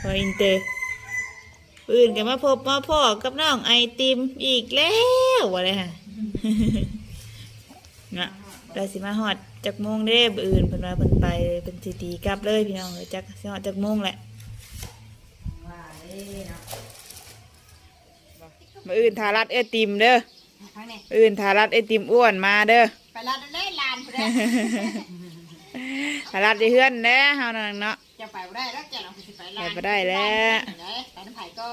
พออินเตอร์อื่นกันมาพบมาพ่อกับน้องไอติมอีกแล้ววะเลยค่ะนะเราสิมาหอดจากโมงเด้บอื่นเพิ่นว่าเพิ่นไปเป็นสิตีกลับเลยพี่น้องเอ้ยจักสิหอดจากโมงแหละว่าเด้เนาะมาอื่นทารัดไอติมเด้อทั้งนี้มาอื่นทารัดไอติมอ้วนมาเด้อไปลาดได้ลานพุ่นเด้ทารัดได้เฮือนเด้อเฮานั่นเนาะ จะไปบ่ได้แล้วแกเราสิไปลานไปบ่ได้แล้ว ไปน้ำไผ่ก็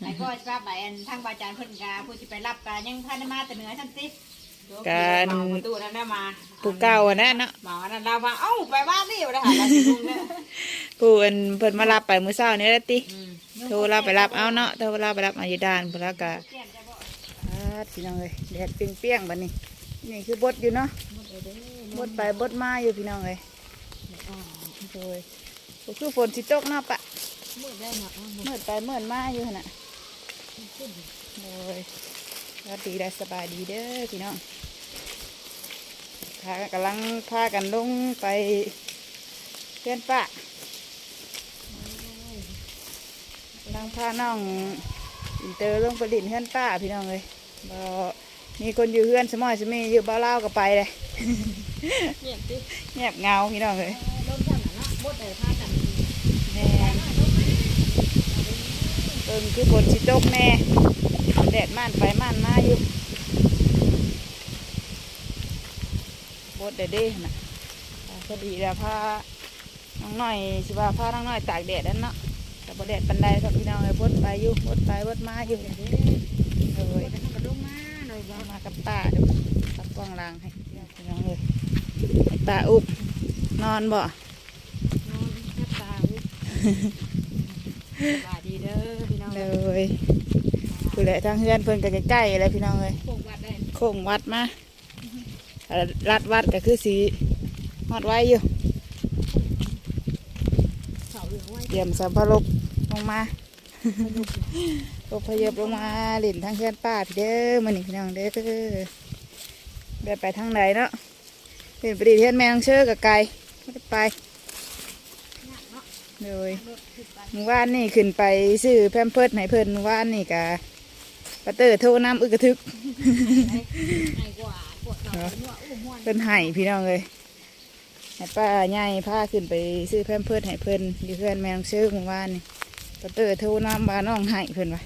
ไผ่ก็สิว่าไปอันทางบาจารย์เพิ่นกาผู้สิไปรับกายังพันมาแต่เหนือท่านติการเมาประตูนั่นน่ะมาผู้เก่าอะนะเนาะหมาอันนั้นเราว่าเอ้าไปบ้านนี่บ่ได้หาเราสิลุงเด้อผู้อันเพิ่นมารับไปมื้อเช้านี้แหละติอืมโทรเราไปรับเอาเนาะโทรเราไปรับเอาอยู่ด้านพุ่นแล้วก็เตรียมจะบ่อ่าพี่น้องเอ้ยแดดเปรี้ยงๆบัดนี้ นี่คือบดอยู่เนาะบดไปบดมาอยู่พี่น้องเอ้ย โอ้ยก็คือฝนสิตกเนาะปะมืดได้เนาะเมื่อไปเมื่อมาอยู่หั่นน่ะโอ้ยแล้วดีได้สบายดีเด้อพี่น้องพากำลังพากันลงไปเพื่อนป้ากำลังพาน้องอินเตอร์ลงไปดินเพื่อนป้าพี่น้องเลยบ่มีคนอยู่เพื่อนสมอยสมีอยู่บ้านเล่าวก็ไปเลยเงียบติเงียบเงาพี่น้องเลย ลมท่านน่ะเนาะบ่ได้ากันแม่นเบิ่งคือฝนสิโตกแน่แดดม่านไปม่านมาอยู่บดเด้เด้น่ะอ่าพอดีแล้วพาน้องหน้อยสิว่าพาน้องหน้อยตากแดดนั่นเนาะแต่บ่แดดปันใดครับพี่น้องเลยบดไปอยู่บดไปบดมาอยู่เลยมากับตาเดี๋ยวตับกล้องลางให้พี่น้องเลยตาอุบนอนบ่ นอนแทบตาเว้ย สวัสดีเด้อพี่น้องเลยคือแหละทางเฮือนเพิ่นก็ใกล้ๆเลยพี่น้องเลยพวกวัดได้โค้งวัดมาถ้ารัดวัดก็คือสีฮอดไว้อยู่เสาเหลืองไว้เตรียมสัมภาระลงมาอพยพลงมาหลินทางเฮือนป้าพี่เด้อมันนี่พี่น้องเด้อได้ไปทางไหนเนาะเป็นไปดีเทียนแมงเชื่อกับไก่ไม่ได้ไป เลยรถขึ้นไปเมื่อวานนี่ขึ้นไปซื้อแพมเพิร์ดให้เพิ่นเมื่อวานนี่กะปะเตอร์โทรน้ำอึกกระทึกไอ้กว่าปวดเข่าหัวอุ้มหัวเพิ่นให้พี่น้องเลยให้ป้าใหญ่พาขึ้นไปซื้อแพมเพิร์ดให้เพิ่นอยู่เพื่อนแมงเชื่อเมื่อวานนี่ปะเตอร์โทรน้ำบาน้องให้เพิ่นไว้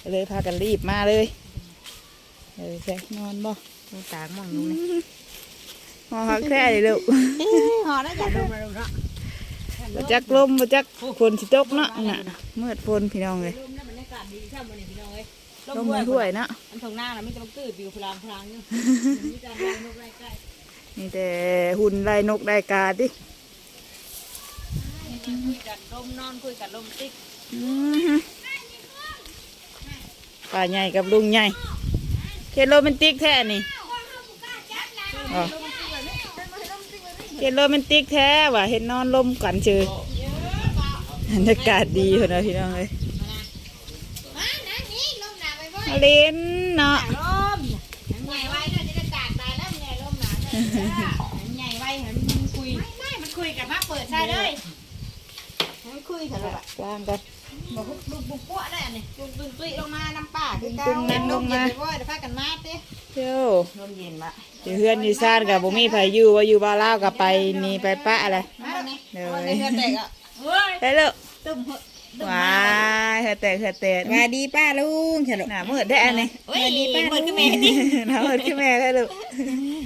ก็เลยพากันรีบมาเลยเลยใช่นอนบ่มีตากมองอยู่นี่มองหักแท้เลยลูกหอได้จัดลงมาลงเนาะ บ่จักลมบ่จักฝนสิตกเนาะน่ะมืดฝนพี่น้องเลยลมแล้วบรรยากาศดีใช่ไหมพี่น้องเอ้ยลมไม่ถ้วยเนาะอันทางหน้าน่ะมีแต่มันกืดอยู่พลางพลางอยู่มีแต่ลายนกไล่ใกล้มีแต่หุ่นไล่นกไล่กาดิคุยกันลมนอนคุยกันลมติ๊กอื้อหือป้าใหญ่กับลุงใหญ่เคนโรแมนติกแท้นี่อ๋อ เคนโรแมนติกแท้ว่ะเห็นนอนลมกันเจอบรรยากาศดีคนนะพี่น้องเลยมานะนี่ลมหนาไปบ่อยมาเล่นเนาะลมใหญ่ไว้เนาะจะได้ตากตายแล้วใหญ่ลมหนาใหญ่ไว้เห็นมันคุยไม่ไม่มันคุยกับมาเปิดใช่เลยมันคุยกันเลยอะกลางกัน บอกลูกบุกปั้วได้อันนี้ลุงตุ้งตุ้ยลงมาน้ำป่าคือตุ้งนั่งลงมาเย็นไปบ่อยเดี๋ยวพากันมาเต้เที่ยวลมเย็นมาอยู่เพื่อนอยู่ซ่านกับบุมีไผอยู่ว่าอยู่บ้านเล่าวกับไปนี่ไปปะอะไรมาเนี่ยเดี๋ยววันนี้เธอเตะอะเฮ้ยไปเลยตึ้มเหอะว้ายเธอแต่เธอแต่มาดีป้าลุงเฉลิมหน้ามืดได้อันนี้เฮ้ยดีป้ามืดขึ้นมาดิหน้ามืดขึ้นแม่ได้ลูก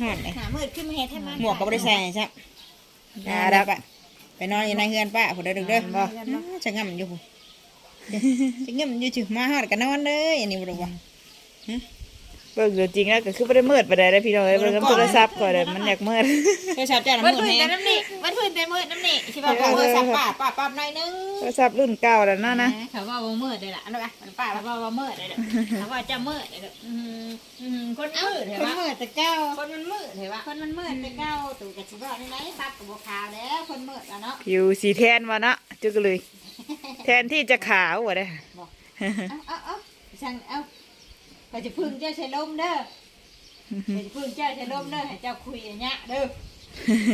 หามืดขึ้นมาเฮ็ดให้มาหมวกก็ไม่ได้ใส่ใช่น่ารักอะไปนอนอยู่ในเฮือนป้าผมเด้อเด้อบ่จะง่ำอยู่ผม จะง่ำอยู่จืมาหอดกันนอนเลยอันนี้บ่รู้ว่าเบิ่งดูจริงแล้วก็คือไม่ได้มืดไปได้เลยพี่น้องเอ้ยเบิ่งน้ำโทรศัพท์ก่อนเลยมันอยากมืดโทรศัพท์จ้าน้ำมืดแฮงน้ำนี่มันพื้นแต่มืดน้ำนี่ใช่ป่ะโทรศัพท์ป้าป้าปั๊บหน่อยนึงโทรศัพท์รุ่นเก่าแล้วเนาะนะเขาว่าว่ามืดเลยล่ะอันนั้นป่ะป้าว่าว่ามืดเลยเขาว่าจะมืดเลยอืมอืมคนมืดเหรอคนวะมืดแต่เจ้าคนมันมืดเหรอวะคนมันมืดแต่เก้าตู่กับชิบะนี่ไหนตัดกับบัวขาวแล้วคนมืดแล้วเนาะผิวสีแทนวะเนาะจุกเลย แทนที่จะขาววะเด้อเอาเอาเอาช่างเอาก็จะพึ่งเจ้าใช้ลมเด้อก็จะพึ่งเจ้าใช้ลมเด้อให้เจ้าคุยอันเนี้ยเด้อ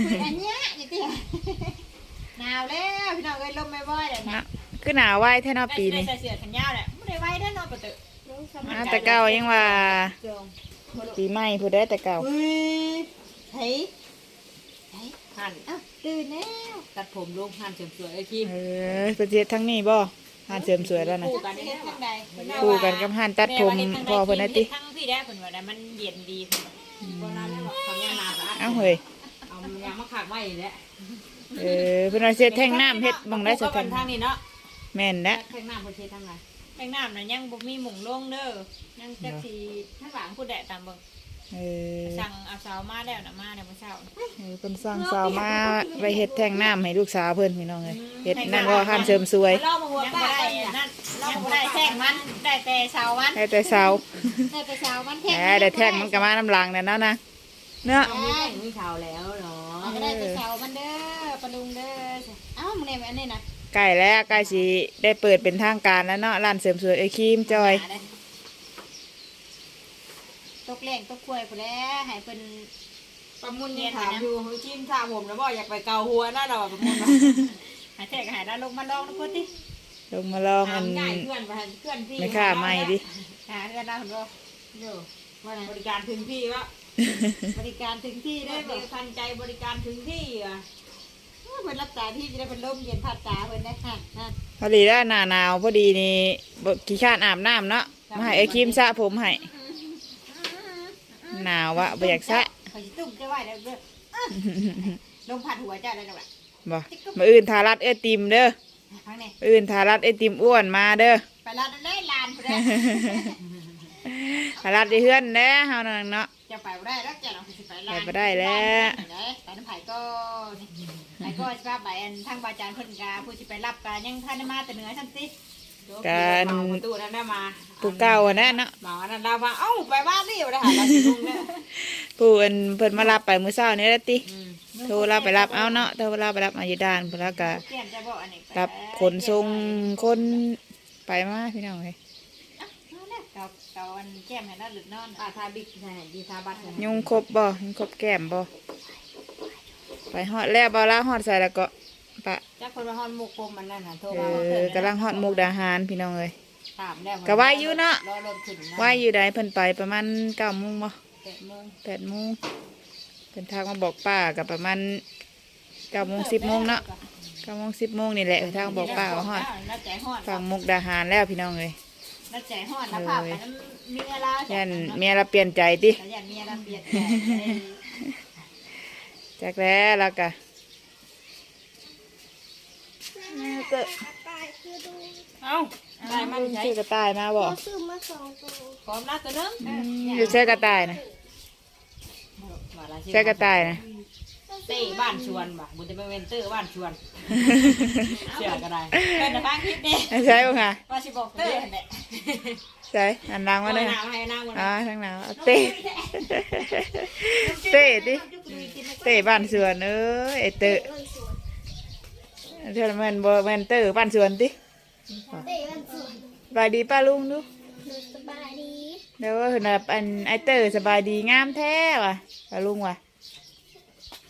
คุยอันเนี้ยนี่เตี้ยหนาวแล้วพี่น้องเอ้ยลมไม่บ่อยเลยนะนะคือหนาวไว้แท่นอปีนี้ใส่เสื้อแขนยาวแหละไม่ได้ไว้ได้อนอนปะเตอะอ่าแต่เก่ายังว่าจงปีใหม่ผู้ได้แต่เก่าเฮ้ยเฮ้ยเฮ้ย หันอ้าวตื่นแล้วตัดผมลงหันเสริมสวยไอ้คิมเออประเทศทั้งนี้บ่หานเสริมสวยแล้วนะคู่กันได้ทั้งใดคู่กันกับหานตัดผมพอเพิ่นได้ติทั้งพี่ได้เพิ่นว่าได้มันเย็นดีเพิ่นว่าโบราณแล้วบอกเขายังมาสะอาดเอ้าเฮ้ยเอายางมาขักไว้แหละเออเพิ่นว่าเสียแท่งน้ำเฮ็ดบังได้สักกัแท่นงทางนี้เนาะแม่นแล้วแท่งน้ำเพิ่นเฮ็ดทางไหนแท่งน้ำน่ะยังบ่มีหมุงลงเด้อยังจักสิทางหลังผู้แดดตามเบิ่ง เออสั่งเอาเสามาแล้วน่ะมาแล้วมื้อเช้าเออเพิ่นสร้างสาวมาไว้เฮ็ดแท่งน้ำให้ลูกสาวเพิ่นพี่น้องเอ้ยเฮ็ดนั่นบ่หานเสริมสวยเล่ามาหัวป้าได้นั่นเล่าบ่ได้แท่งมันได้แต่เสามันได้แต่เสาได้แต่เสามันแท่งแหมได้แท่งมันก็มาน้ำลังนั่นเนาะนะเนาะมีแท่งมีเสาแล้วเนาะก็ได้แต่เสามันเด้อปะลุงเด้อเอ้ามึงเนี่ยอันนี้นะใกล้แล้วใกล้สิได้เปิดเป็นทางการแล้วเนาะร้านเสริมสวยไอ้ครีมจอย ตกแรงตกกล้วยไปแล้วให้เพิ่น ประมุนยังถามอยู่ชิมถามผมนะบอกอยากไปเกาหัวน่าเราประมุนหายแทกหายได้ลงมาลองนะพุ่นติลงมาลองอันง่ายเพื่อนไปเพื่อนพี่ไม่ค่าไม่ดิ หาเงินได้พุ่นบ่เดี๋ยวว่าไงบริการถึงที่วะบริการถึงที่ได้ได้เบบ่ทันใจบริการถึงที่อะเพิ่นรักษาที่จะได้เป็นลมเย็นพัดตาเพิ่นได้ค่ะนั่นพอดีแล้วหน้าหนาวพอดีนี่บ่ขี้ข้านอาบน้ำเนาะมาให้ไอ้ครีมสระผมให้ หนาววะบ่อยากสระเขาสิตุ้มจะไหวได้เด้อลมพัดหัวเจ้าได้จังหวะบ่มาอื่นทารัดไอติมเด้อฟังนี่มาอื่นทารัดไอติมอ้วนมาเด้อไปลาดได้ลานพุ่นได้ทารัดที่เฮือนเด้อเฮานั่นเนาะ จะไปบ่ได้แล้วจะลองสิไปลานไปบ่ได้แล้ว ไปน้ำไผ่ก็ไผ่ก็สิว่าใบอันทางบาจารย์เพิ่นกาผู้สิไปรับกายังทันได้มาแต่เหนือซั่นสิ การเมาประตูนั้นได้มาผู้เก่าอะนะเนาะเมาอันนั้นเราว่าเอ้าไปบ้านนี่อยู่นะหาเราสิลุงเนี่ยผู้อันเพิ่นมารับไปมื้อเช้านี่แหละติโทรรับไปรับเอาเนาะโทรรับไปรับเอาอยู่ด้านเพิ่นแล้วก็เปลี่ยนจะบอกอันนี้ไปรับขนส่งคนไปมาพี่น้องเอ้ยเอาแล้วเกาเกาอันแก้มให้เราหลุดนอนอ่าทาบิ๊กใช่ดีทาบัตรยุงครบบ่ยุงครบแก้มบ่ไปฮอดแล้วบ่ละฮอดใส่แล้วก็ ปะจักคนมาฮอนมุกกลมมันนั่นน่ะโทรเอมาอกำลังฮอดมุกดาหารพี่น้องเอ้ย ถามแล้วก็ว่าอยู่เนาะ รอรถขึ้นนะว่าอยู่ใดเพิ่นไปประมาณ9:00นบ่เจ็ดโมง8:00นเพิ่นทักมาบอกป้าก็ประมาณ9:00น10:00นเนาะ9:00น10:00นนี่แหละเออทางบอกป้าว่าฮอดน่าใจฮอดฝั่งมุกดาหารแล้วพี่น้องเอ้ยน่าใจฮอดนะภาพไปนั้นเมียลายันเมียเราเปลี่ยนใจติแต่ยันเมียลาเปลี่ยนใจจักแล้วแล้วก็ เอ้าได้มันใช้ซื้อกระต่ายมาบ่ซื้อมาสองตัวพร้อมนะตัวนึงอยู่ใช้กระต่ายนะใช้กระต่ายนะ เต้บ้านชวนบ่บุญจะไปเวนเตอร์บ้านชวนเชื่อก็ได้เป็นแต่ฟังคลิปเด้ใช่ป่ะค่ะว่าสิบอกเต้แหละใช่อันดังมาเลยหค่ะนาวให้นั่งบนอ่าทั้งหนาวเอาเต้เต้ดิเต้บ้านสวนเอ้ยไอเต้เอ้ยสวน เธอแมนบ่แมนเต้บ้านสวนติเต้วันสวนสบายดีป้าลุงดูหนูสบายดีเดี๋ยวว่าเห็นแบบอันไอเต้สบายดีงามแท้ว่ะป้าลุงว่ะ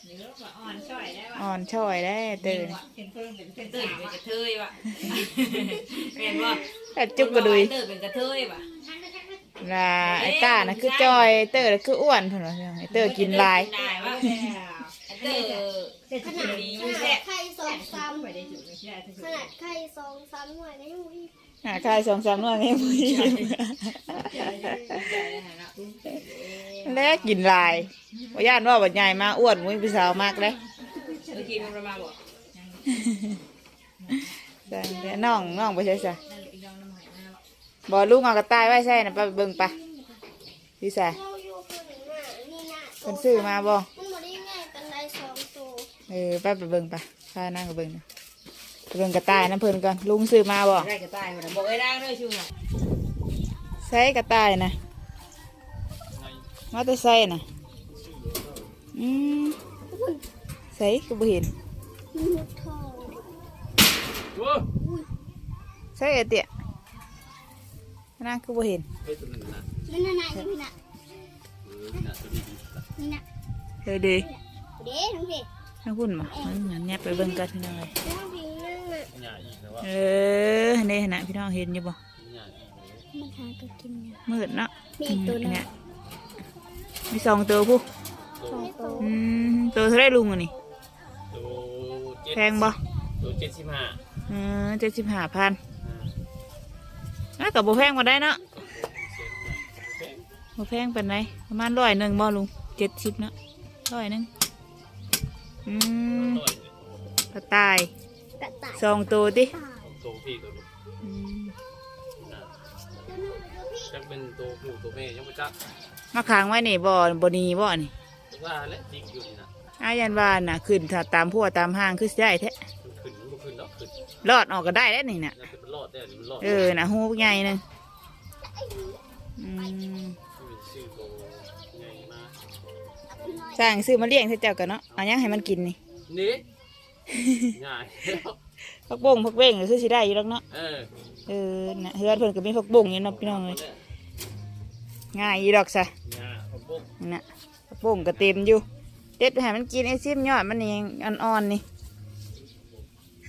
เดี๋ยวว่าอ่อนช่อยได้ว่าอ่อนช่อยได้เต้เป็นเพิ่งเป็นเพิ่งเตอร์เป็นกระเทยวะเห็นว่าแต่จุกกระดุยเตอร์เป็นกระเทยวะลาไอต้านะคือจอยเต้น่ะคืออ้วนเพิ่นว่าไอเต้กินหลายได้วะ เตอร์ขนาดดีอขยู่นาแซ่ดไข่สองซ้ำได้จุดไม่ใช่ขนาดไข่สองซ้ำหน่วยก็ยังมีหาใครสองสามหน่วยไม่มีแล้วกินหลายว่าย่านว่าบัดใหญ่มาอ้วนมุ้ยพี่สาวมากเลยเมื่อกี้มันประมาณบอกแต่เดี๋ยวน้องน้องไปใช่ใช่บอลูกเอากระต่ายไว้ใช่นะไปเบิ่งปะพี่สายเราอยู่คนหน้านี่นะเพิ่นซื้อมาบ่ เออไปไปเบิ่งปะพานั่งไปเบิ่งนะไปเบิ่งกระต่ายน้ำเพิ่นก่อนลุงซื้อมาบ่ได้กระต่ายคนบอกไอ้ร่างด้วยชูน่ะใส่กระต่ายนะมาแต่ใส่นะอืมใส่ก็บ่เห็นมีหมดทองใส่ไอเตี้ยนั่งก็บ่เห็นนั่นน่ะนายพี่น่ะนี่น่ะเฮ้ยดีเด้น้องเด็ก ทางพุ่นบ่มันเหมือนแนบไปเบิ่งกันพี่น้องเลยแล้วพิงนั่งน่ะหญ้าอีกแล้วว่าเออนี่นะพี่น้องเห็นอยู่บ่หญ้าอีกแล้วมาหาก็กินเนี่ยมืดเนาะมีอีกตัวหนึงเนี่ยมีสองตัวผู้สองตัวอืมตัวเท่าไรลุงอันนี้ตัวเจ็ดแพงบ่ตัวเจ็ดสิบห้าเออเจ็ดสิบห้าพันอะกับบ่แพงมาได้เนาะบ่แพงเป็นไรประมาณร้อยหนึ่งบ่ลุงเจ็ดสิบเนาะร้อยหนึ่ง อืมกระต่ายกระต่ายสองตัวติตัวพี่ตัวลูกอืมนะจักเป็นตัวผู้ตัวแม่ยังไม่จักมาค้างไว้นี่บ่บ่หนีบ่นี่ว่าและดิกอยู่นี่นะอายันว่าน่ะขึ้นถ้าตามพัวตามห้างคือสิได้แท้มันขึ้นมันบ่ขึ้นเนาะขึ้นรอดออกก็ได้แล้วนี่น่ะน่าจะมันรอดได้หรือมันรอดเออน่ะหูใหญ่หนึงอืม สร้างซื้อมาเลี้ยงเถอะเจ้ากันเนาะเอายังให้มันกินนี่ นี่ง่ายแล้วพักบ่งพักเบ้งก็คือสิได้อยู่แล้วเนาะ เออเออน่ะเฮือนเพิ่นก็มีพักบ่งอยู่เนาะพี่น้องเอ้ยง่ายอีดอกซะง่ายผมปุ๊บนั่นน่ะพักบ่งก็เต็มอยู่เด็ดไปให้มันกินไอ้ซิมยอดมันนี่ยังอ่อนๆนี่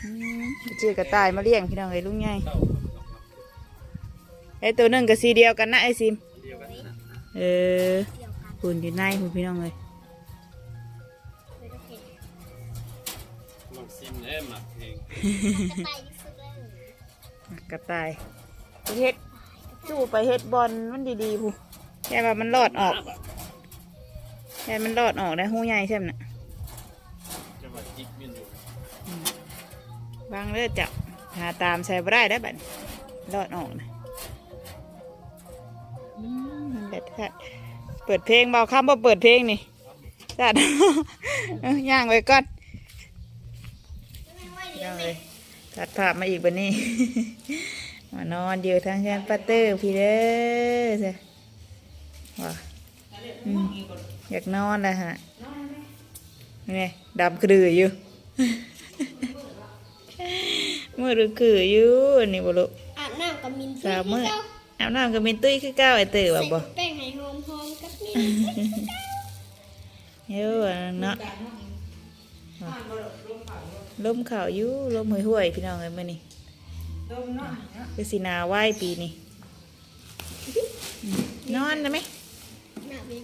อืมชื่อกระต่ายมาเลี้ยงพี่น้องเอ้ยลุงใหญ่เข้าไอ้ตัวหนึงก็สีเดียวกันนะไอ้ซิม เดียวกันนะ เออคุณอยู่ในคุณพี่น้องเลย กเพลงกระต่ายที่สุดเลยกระต่ายไปเฮ็ดจู่ไปเฮ็ดบอลมันดีๆผู้แค่ว่ามันรอดออกแค่มันรอดออกได้หูใหญ่ใช่ไหมน่ะจะมาจิกมินอยู่บางเลือดจับหาตามใส่บ่ได้ได้อบัดนี้รอดออกนะอืมมันเด็ดค่ะเปิดเพลงเบาคำบ่เปิดเพลงนี่จัดเอาย่างไว้ก่อน ย่างเลยตัดภาพมาอีกบันนี้ มานอนอยู่ทางแชนปัตเตอร์พี่เด้อใช่ว้าอืมอยากนอนแล้วฮะนี่ไงดำกระดืออยู่มือรือคืออยู่อันนี่บ่ลูกอาบน้ำกับมินสาวมือเจ้าอาบน้ำกับมินตุ้ยคือเก้าไอเต๋อแบบบ่ใส่แป้งให้หอมหอมๆกับมินเยอะเนาะ ลมข่าวอยู่ลมห่วยห่วยๆพี่น้องเอ้ยมื้อนี้ดมเนาะคือสิหนาไหวปีนี้อืมนอนได้ไหมหน้าเป็น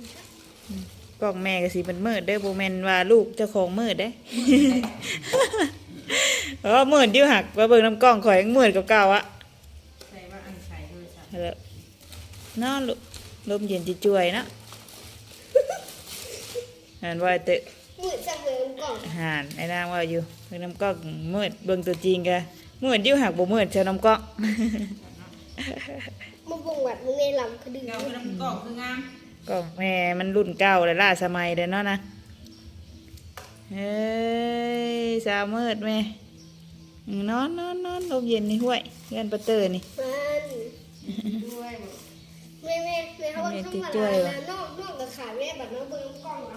กล่องแม่ก็สิมันมืดเด้อบ่แม่นว่าลูกเจ้าของมืดเด้เออมืดอยู่หักว่าเบิ่งน้ำกล้องข่อยยังมืดกว่าเก่าอะใส่ว่าอันใส่ด้วยซ้เอาละนอนลูกลมเย็นจิจ่วยเนาะอ่านว่าเตะ มืดจังเลยกล่องหานไอ้นางว่าอยู่เบิ่งน้ำกล้องมืดเบิ่งตัวจริงกะมืดอยู่หักบ่มืดเช่น้ำกล้อง มาบ่งวัดมึงในลำคดีำเงาคือน้ำกอกคืองามกล้องแม่มันรุ่นเก่าเลยล่าสมัยเด้อเนาะนะเฮ้ยสาวมืดแม่อืมนอนนอนนอนลมเย็นนี่ห้วยเงินประเตอร์นี่ มันด้วยแม่แม่แม่เขาว่าแม่ข้างติดมาจ้วยลาว่ะนะนอกนอกกับขาแม่แบบน้องเบิ่งกล้องน้ำพื้นประ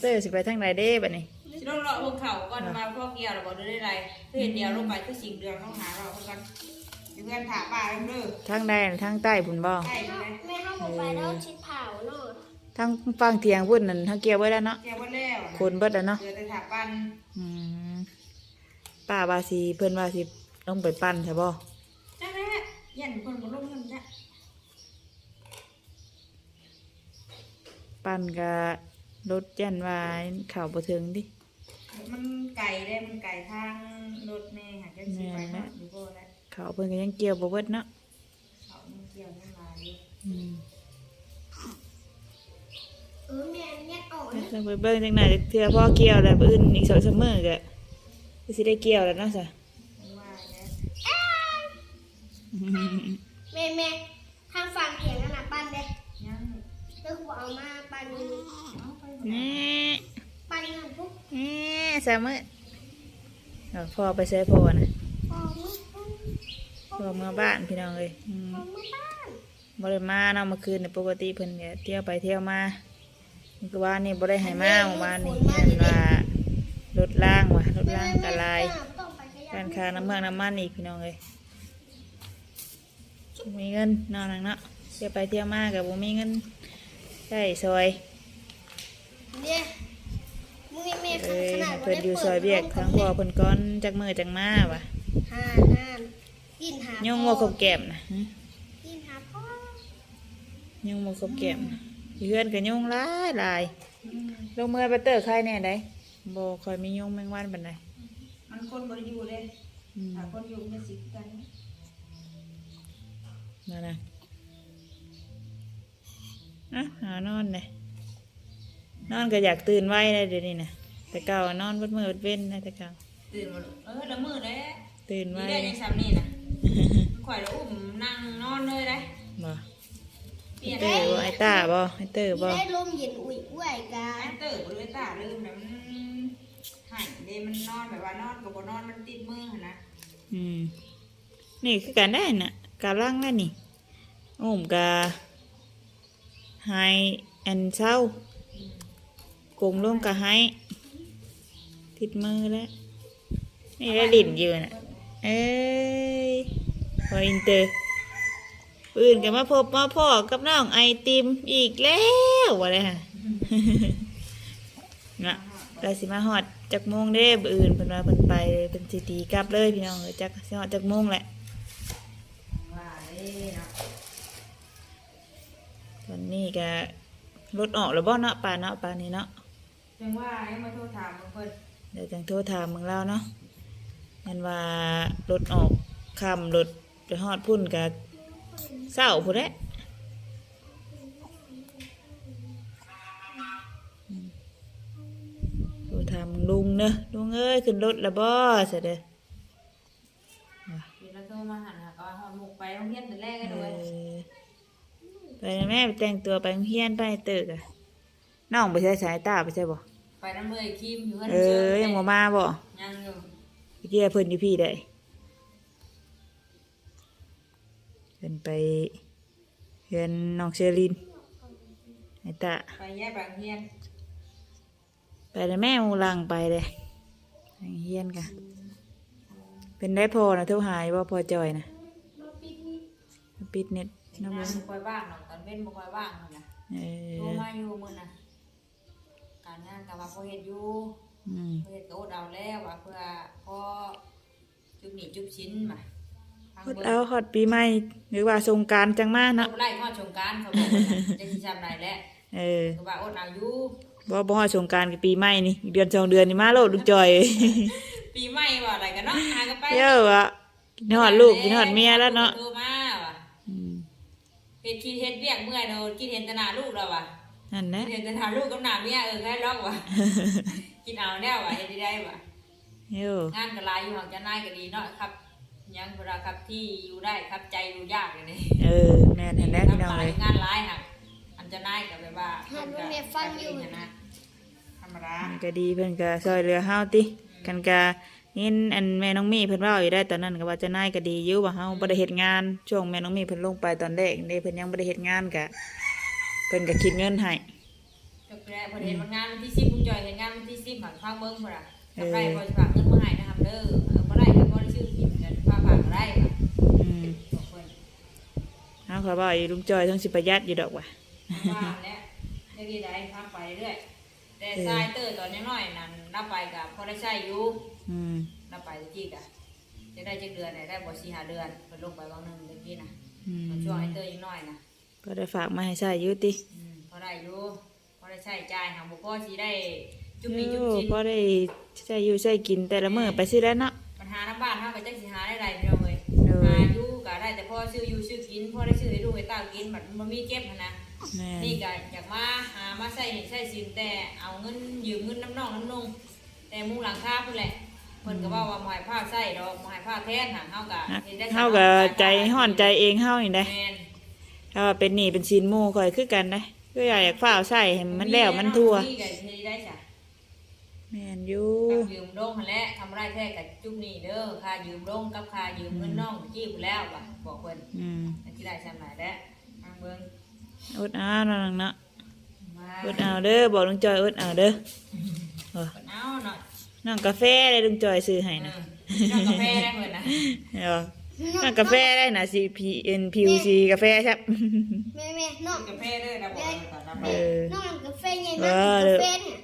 เตอร์สิไปทางไหนเด้บัดนี้สิลองเลาะพวกเขาก่อนมาพวกเดียวเราบอกได้ไรคือเห็นเดียวลงไปคือสิ่งเดือนต้องหาเราเพื่อนเพื่อนถามป้าเด้อทางใดทางใต้พุ่นบ่ใช่ไหมแม่เขาบอกไปแล้วชิดเผาเนาะทางฟังเทียงพุ่นนั่นทางเกี่ยวไว้แล้วเนาะแกว่าแล้วคนเบิดแล้วเนาะเดือแต่ถามปันอืมป้าว่าสิเพิ่นว่าสิลงไปปั้นใช่บ่จ้าแม่ ยันคนบนลงนั่นจ้ะปั้นก็รถยันว่าเข้าบ่ถึงดิ มันไก่ได้มันไก่ทางรถแม่หาจังสิไปนะดูก็แล้วเข้าเพิ่นก็ยังเกี่ยวบ่เบิดเนาะเขามันเกี่ยวยังมาอยู่อืมเออแม่แม่ออกนะต้องไปเบิ่งจังไหนเทื่อพ่อเกี่ยวแล้วมื้ออื่นอีก2 3มื้อก็ก็สิได้เกี่ยวแล้วเนาะซะไม่ว่าแล้ว แม่แม่ทางฝั่งเถียงนั่นน่ะปั้นเด้ยังแล้วกูเอามาปั้นนี่นี่ปั้นนั่นปุ๊บนี่สามมื้อเอาพ่อไปใส่พ่อนะออกมาปั้นพ่อเมื่อบ้านพี่น้องเอ้ยอืมออกมาบ้านบ่ได้มาเนาะเมื่อคืนนี่ปกติเพิ่นก็เที่ยวไปเที่ยวมาเมื่อวานนี่บ่ได้ให้มาเมื่อวานนี่เพิ่นว่ารถล่างว่ะรถล่างกะลายต้องไปก็ยาการค้าน้ำเมืองน้ำมันอีกพี่น้องเอ้ย มีเงินเนอนนังเนาะเที่ยวไปเที่ยวมากับบ่มีเงินได้ซอยเนี่ยมึงนี่แม่เอ้ยขนาดเพิ่นอยู่ซอยเบียกทางพ่อเพิ่นก้อนจักมือจักมาว่ะหาหานกินหาย่ย่งบ่ครบแก้มนะหึกินหาพ่อย่งบ่ครบแก้มนะอยู่เฮือนก็ย่งหลายหลายลงมือไปเตอร์ใครแน่ได้บ่ค่อยมีย่งแมงวันปานใดมันคนบ่ได้อยู่เลยอืมถ้าคนอยู่มันจะสิกัน นั่นน่ะอะหานอนเลยนอนก็อยากตื่นไว้เลยเดี๋ยวนี้นะแต่เก่านอนเบิดมือเบิดเว้นนะแต่เก่าตื่นมาลูกเออละมือเลยตื่นนี่ไว้ได้ยังซ้ำนี่น่ะข่อยละอุ้มนั่งนอนเลยได้บ่เปลี่ยนเตอร์บ่ไอตาบ่ไอเตอร์บ่ได้ลมเย็นอุ่ยอุ่ยกาไอ้เตอร์บ่ได้ตาลืมแล้วมันหายเด้มันนอนแบบว่านอนก็บ่นอนมันติดมือหั่นนะอืมนี่คือการได้น่ะ การล่างนั่นนี่โอ้มกาไฮแอนเศร้ากงลงกะไฮติดมือแล้วนี่ได้ลิ่นอยู่น่ะเอ้ยพออินเตอร์ปื่นกันมาพบมาพ่อกับน้องไอติมอีกแล้ววะเลยฮะน่ะเราสิมาฮอดจักโมงเด้บอื่นเพิ่นว่าเพิ่นไปเพิ่นสิตีกลับเลยพี่น้องเอ้ยจักสิฮอดจักโมงแหละ ตอนนี้ก็รถออกแล้วบ่เนาะป่าเนาะป่านี้เนาะจังว่าให้มาโทรถามเพิ่นเดี๋ยวจังโทรถามมึงแล้วเนาะยันว่ารถออกค่ำรถไปฮอดพุ่นก็เศร้าพุ่นแหละอืมโทรถามลุงเนอะลุงเอ้ยขึ้นรถแล้วบ่ซะเด้อเดี๋ยวเราโทรมาหันหาก็ฮอดหมุกไปโรงเรียนแต่แรกกันเอด้วยอ ไปนะแม่ไปแต่งตัวไปโรงเฮียนไปเติกอะน้องไปใช้สายตาไปใช่บ่ไปน้ำเลยคิมอยู่กันเออยังบ่มาบ่ยังอยู่ไปเกี่ยเพิ่นอยู่พี่ได้เพิ่นไปเฮือนน้องเชอรินไอ้ตาไปแย่บางเฮียนไปแล้วแม่มูลังไปเลยไปเฮียนกะเป็นได้พอนะเท่าหายว่าพอจอยนะปิดเน็ต น้องงาเบิ่นงบ่ค่อยว่างหรอกตอนเว้นบ่ค่อยว่างหรอกนะเอโทรอมาอยู่มื้อน่ะการงานก็ว่าพอเฮ็ดอยู่อืมพอเฮ็ดก็อดเอาแล้วว่าเพื่อพอจุบหนีจุบชิ้นมาทางฮอดเบิ่ง เอาฮอดปีใหม่หรือว่าสงกรารจังมาเนาะไล่ทอดสงกรารเขาบอกว่าจะสิจำได้แล้วเออก็ว่าอดเอาอยู่บ่บ่ฮอดสงกรารกับปีใหม่นี่อีกเดือนสองเดือนนี่มาโลดลูกจอย ปีใหม่ว่าอะไรกันเนาะหากันไปเยอะวะกินฮอดลูกกินฮอดเมียแล้วเนาะโทรมาว่ะอืม เฮ็ดคิดเฮ็ดเวียกเมื่อยโดนกินเห็นแตหนาลูกแล้วว่ะนั่นแหละกินเห็นแตหนาลูกกับหน้าเมียเออแค่ล็อกว่ะกินเอาแน่ว่ะเฮ็ดได้ว่ะเอ้างานก็หลายอยู่ห่างจะนายก็ดีเนาะครับยังเวลาครับที่อยู่ได้ครับใจอยู่ยากเลยนี่เออแม่นนั่นแหละพี่น้องทำหลาเลยยงานหลายหักอันจะนายก็แบบว่าหาดูแม่ฟังอยู่นะธรรมดามันก็ดีเพิ่นก็ช่วยเหลือเฮาติกันก็ ยินอันแม่น้องมีเพิ่นเว้าอยู่ได้ตอนนั้นก็ว่าเจะนายก็ดีอยู่ว่าเฮาบ่ได้เฮ็ดงาน ช่วงแม่น้องมีเพิ่นลงไปตอนแรกนี่เพิ่นยังบ่ได้เฮ็ดงานก็เพิ่นก็คิดเงินให้จบแล้วพอเห็นวันงานวันที่สิบลุงจอยเห็นงานวันที่สิบผังฟังเบิ้งพอละทำไรพอจะฝากเงินมาให้นะครับเด้อเออบ่ได้ก็บ่ได้ชื่อผิดกันฝากฝากก็ได้ค่ะอืมบอกเพิ่นเฮาก็ว่าอยู่ลุงจอยต้องสิประหยัดอยู่ดอกว่ะว่าแล้วได้ดีได้ฟังไปเรื่อย แต่ทรายเตอร์ตอนน้อยๆนั่นรับไปกับพอได้ใช้อยู่อืมรับไปตะกี้กะจะได้จักเดือนไหนได้บ่สี่ห้าเดือนเพิ่นลงไปบางหนึงตะกี้นะอืมตอนช่วงไอ้เตอร์ยังน้อยนะก็ได้ฝากมาให้ใช้อยู่ติอืมพอได้อยู่พอได้ใช้จ่ายหาบ่พอสิได้จุ่มมีโอ้จุ่มจินพอได้ใช้อยู่ใช้กินแต่ละมื้อไปซื้อแล้วเนาะ ปัญหาน้ำบ้านเฮาก็จักสิหาได้ไรพี่น้องเอ้ยเออ หาอยู่ก็ได้แต่พอซื้ออยู่ซื้อกินพอได้ซื้อให้ลูกให้เต้ากินบัดมันบ่มีเก็บหันนะ แม่นี่ก็อยากมาหามาใส่ใส่สินแต่เอาเงินยืมเงินน้ำน้องน้ำนุ่งแต่มุงหลังคาเพิ่นแหละเพิ่นก็เว้าว่าบ่ให้ผ้าใส่ดอกบ่ให้ผ้าแทนหันเฮาก็ฮ็ดได้เฮาก็ใจฮ้อนใจเองเฮานี่ได้แม่นถ้าว่าเป็นหนี้เป็นสินหมู่ข่อยคือกันได้คืออยากฝ้าวใส่ให้มันแล้วมันทั่วมีก็เฮ็ดได้จ้ะแม่นอยู่กับยืมลงหั่นแหละทำไรแท้กับจุ๊บนี่เด้อค่ายืมลงกับค่ายืมเงินน้องกี้พู้นแล้วว่ะบอกเพิ่นอืม อันที่ได้ชำไหนแล้วทางเบิ่ง อดเอาเนาะน้องเนาะมาอดเอาเด้อบอกลุงจอยอดเอาเด้อเออเพิ่นเอาหน่อยน้องกาแฟเลยลุงจอยซื้อให้เอนะอน้องกาแฟได้เพิ่นนะเออนั่นกาแฟได้นะ CPN PUC กาแฟใช่ปะแม่แม่น้องกาแฟเด้อนะบอกก่อนนะเออน้องกาแฟไงเอนะอกาเด้อแฟเนี่ย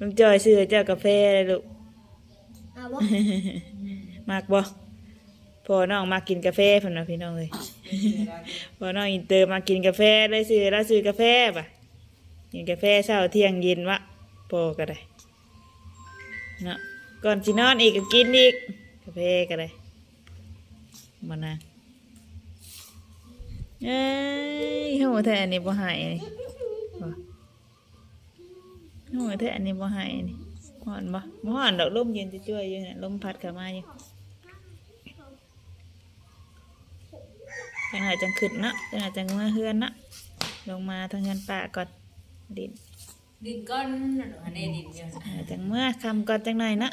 ลุงจอยซื้อเจ้ากาแฟเลยลูกเอาบ่มากบ่พอน้องมากินกาแฟพุ่นนะพี่น้องเลย พอน้องอินเตอร์มากินกาแฟเลยซื้อแล้วซื้อกาแฟป่ะกินกาแฟเช้าเที่ยงเย็นวะพอก็ได้เนาะก่อนสินอนอีกก็กินอีกกาแฟก็ได้มานะเอ้ยโหแต่อันนี้บ่หายนี่บ่โหแต่อันนี้บ่หายนี่ฮ้อนบ่บ่อนดอกลมเย็นจะช่วยอยู่นะลมพัดเข้ามาอยู่ จังหวะจังขึ้นเนาะจังหวะจังมาเฮือนเนาะลงมาทางเงินป่าก่อนดินดินก้อนอันนี้ดินเดียวอ่าจังเมื่อคำก่อนจังหน่อยเนาะ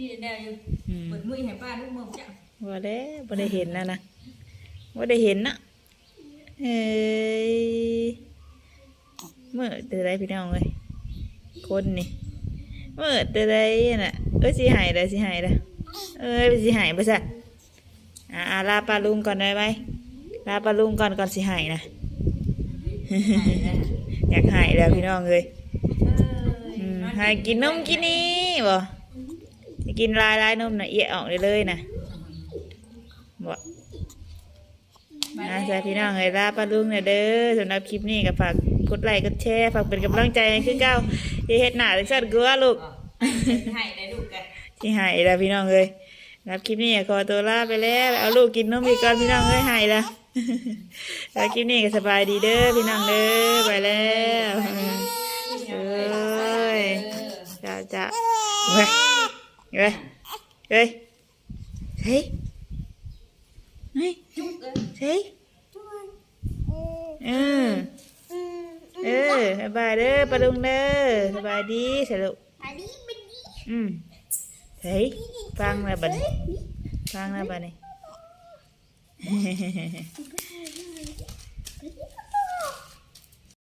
ดินเดียวอยู่อืมเปิดมือให้ป้าลูกมือจ้ะว่าได้บ่ได้เห็นแล้วนะว่าได้เห็นนะเฮ้ยเมื่อเตอไรพี่น้องเลยคนนี่เมื่อเตอไรน่ะเอ้ยสิหายเลยสิหายเลยเอ้ยสิหายไปซะอ่าอ่าลาปลาลุงก่อนได้ไหม ลาปลาลุงก่อนก่อนสิหายนะอยากหายแล้วพี่น้องเลยอืมหายกินนมกินนี่บ่สิกินลายลายนมน่ะเอียออกเลยเลยนะบ่นะจ๊ะพี่น้องเอ้ยลาปลาลุงเนี่ยเด้อสำหรับคลิปนี้ก็ฝากกดไลค์กดแชร์ฝากเป็นกำลังใจให้คือเก้าที่เฮ็ดหน้าจังซั่นกลัวลูกให้ได้ลูกกันที่หายแล้วพี่น้องเอ้ยรับคลิปนี้ก็ขอตัวลาไปแล้วเอาลูกกินนมอีกก่อนพี่น้องเอ้ยหายแล้ว แล้วคลิปนี้ก็สบายดีเด้อพี่น้องเด้อไปแล้วเอ้ยจ้าจ้าเว้ยเว้ยเฮ้ยเฮ้ยเฮ้ยเฮ้ยเออเออสบายเด้อปลาดุงเด้อสบายดีสรุปอืมเฮ้ยฟังแล้วบัดนี้ฟังแล้วบัดนี้ 嘿嘿嘿嘿嘿